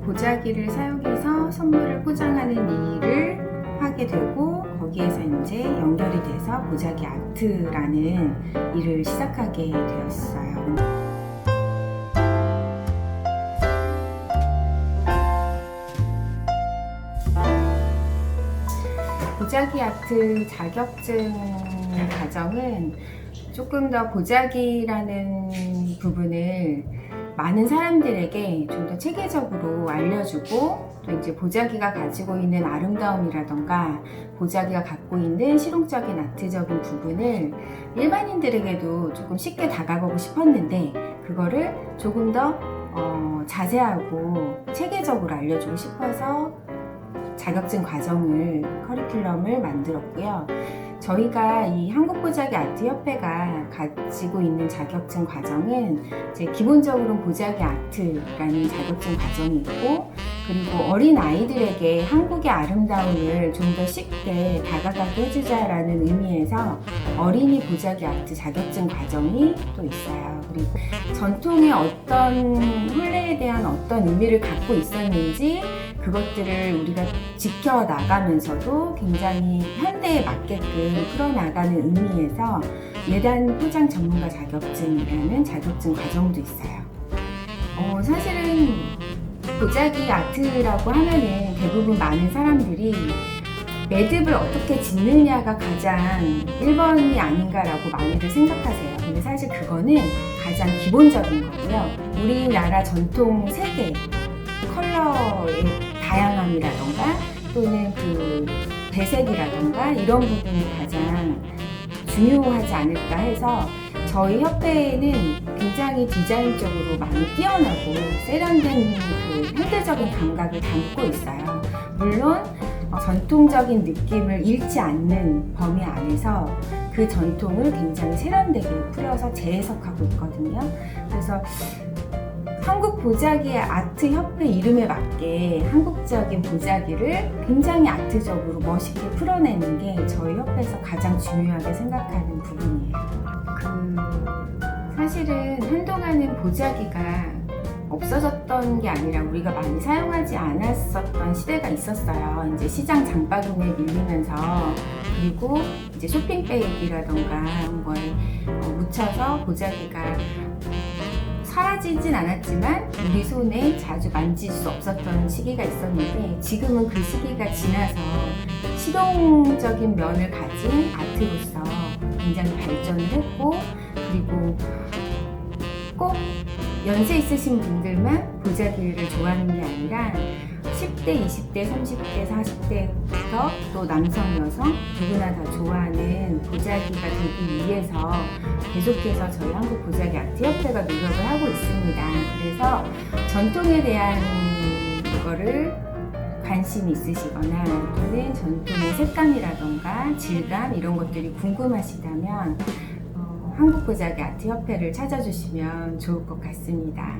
보자기를 사용해서 선물을 포장하는 일을 하게 되고 거기에서 이제 연결이 돼서 보자기 아트라는 일을 시작하게 되었어요. 보자기 아트 자격증 과정은 조금 더 보자기라는 부분을 많은 사람들에게 좀 더 체계적으로 알려주고 또 이제 보자기가 가지고 있는 아름다움이라던가 보자기가 갖고 있는 실용적인 아트적인 부분을 일반인들에게도 조금 쉽게 다가가고 싶었는데 그거를 조금 더 어, 자세하고 체계적으로 알려주고 싶어서 자격증 과정을 커리큘럼을 만들었고요. 저희가 이 한국보자기 아트협회가 가지고 있는 자격증 과정은 이제 기본적으로 보자기 아트라는 자격증 과정이 있고 그리고 어린 아이들에게 한국의 아름다움을 좀 더 쉽게 다가가게 해주자라는 의미에서 어린이 보자기 아트 자격증 과정이 또 있어요. 그리고 전통의 어떤 혼례에 대한 어떤 의미를 갖고 있었는지 그것들을 우리가 지켜나가면서도 굉장히 현대에 맞게끔 풀어나가는 의미에서 예단 포장 전문가 자격증이라는 자격증 과정도 있어요. 어, 사실은 보자기 아트라고 하면은 대부분 많은 사람들이 매듭을 어떻게 짓느냐가 가장 1번이 아닌가라고 많이들 생각하세요. 근데 사실 그거는 가장 기본적인 거고요. 우리나라 전통 세계, 컬러의 다양함이라던가 또는 그 배색이라던가 이런 부분이 가장 중요하지 않을까 해서 저희 협회에는 굉장히 디자인적으로 많이 뛰어나고 세련된 그 현대적인 감각을 담고 있어요. 물론 어, 전통적인 느낌을 잃지 않는 범위 안에서 그 전통을 굉장히 세련되게 풀어서 재해석하고 있거든요. 그래서 한국 보자기 아트 협회 이름에 맞게 한국적인 보자기를 굉장히 아트적으로 멋있게 풀어내는 게 저희 협회에서 가장 중요하게 생각하는 부분이에요. 그 사실은 한동안은 보자기가 없어졌던 게 아니라 우리가 많이 사용하지 않았었던 시대가 있었어요. 이제 시장 장바구니에 밀리면서 그리고 이제 쇼핑백이라던가 뭐에 어, 묻혀서 보자기가 사라지진 않았지만 우리 손에 자주 만질 수 없었던 시기가 있었는데 지금은 그 시기가 지나서 실용적인 면을 가진 아트로서 굉장히 발전을 했고 그리고 꼭 연세 있으신 분들만 보자기를 좋아하는 게 아니라 10대, 20대, 30대, 40대 부터 또 남성, 여성 누구나 다 좋아하는 보자기가 되기 위해서 계속해서 저희 한국 보자기 아트 협회가 노력을 하고 있습니다. 그래서 전통에 대한 거를 관심이 있으시거나 또는 전통의 색감이라던가 질감 이런 것들이 궁금하시다면 어, 한국 보자기 아트협회를 찾아주시면 좋을 것 같습니다.